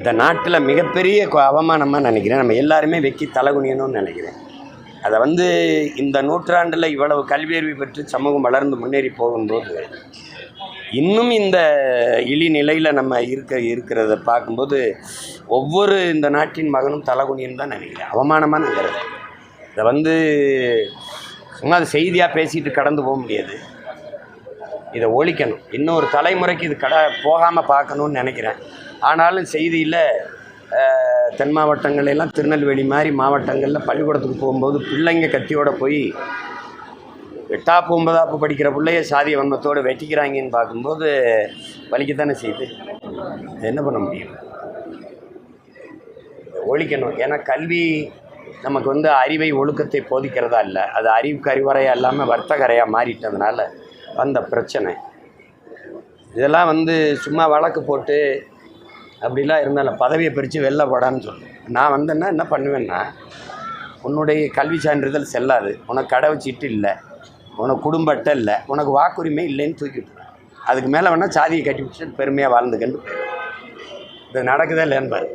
இந்த நாட்டில் மிகப்பெரிய அவமானமாக நினைக்கிறேன். நம்ம எல்லாருமே வெக்கி தலைகுனியணும்னு நினைக்கிறேன். அதை வந்து இந்த நூற்றாண்டில் இவ்வளவு கல்வியறிவு பெற்று சமூகம் வளர்ந்து முன்னேறி போகும்போது இன்னும் இந்த இழி நிலையில் நம்ம இருக்க இருக்கிறத பார்க்கும்போது ஒவ்வொரு இந்த நாட்டின் மகனும் தலைகுனியன் தான் நினைக்கிறேன். அவமானமாக நினைக்கிறது இதை வந்து சும்மா அது செய்தியாக பேசிட்டு கடந்து போக முடியாது. இதை ஒழிக்கணும். இன்னொரு தலைமுறைக்கு இது கடை போகாமல் பார்க்கணும்னு நினைக்கிறேன். ஆனாலும் செய்தியில் தென் மாவட்டங்களெல்லாம் திருநெல்வேலி மாதிரி மாவட்டங்களில் பள்ளிக்கூடத்துக்கு போகும்போது பிள்ளைங்க கத்தியோடு போய் எட்டாப்பு ஒன்பதாப்பு படிக்கிற பிள்ளைய சாதிய வன்மத்தோடு வெட்டிக்கிறாங்கன்னு பார்க்கும்போது வலிக்கத்தானே செய்யுது என்ன பண்ண முடியும்? ஒழிக்கணும். ஏன்னா கல்வி நமக்கு வந்து அறிவை ஒழுக்கத்தை போதிக்கிறதா இல்லை. அது அறிவுக்கு அறிவுரையாக இல்லாமல் வர்த்தகரையாக மாறிட்டதுனால வந்த பிரச்சனை. இதெல்லாம் வந்து சும்மா வழக்கு போட்டு அப்படிலாம் இருந்தாலும் பதவியை பிரித்து வெளில போடான்னு சொல்லு நான் வந்தேன்னா என்ன பண்ணுவேன்னா உன்னுடைய கல்வி சான்றிதழ் செல்லாது. உனக்கு கடை வச்சுட்டு இல்லை. உனக்கு குடும்ப அட்டை இல்லை. உனக்கு வாக்குரிமை இல்லைன்னு தூக்கிட்டு அதுக்கு மேலே வேணால் சாதியை கட்டி வச்சுட்டு பெருமையாக வாழ்ந்துக்கன்னு. இது நடக்குதா இல்லைன்னு பாரு.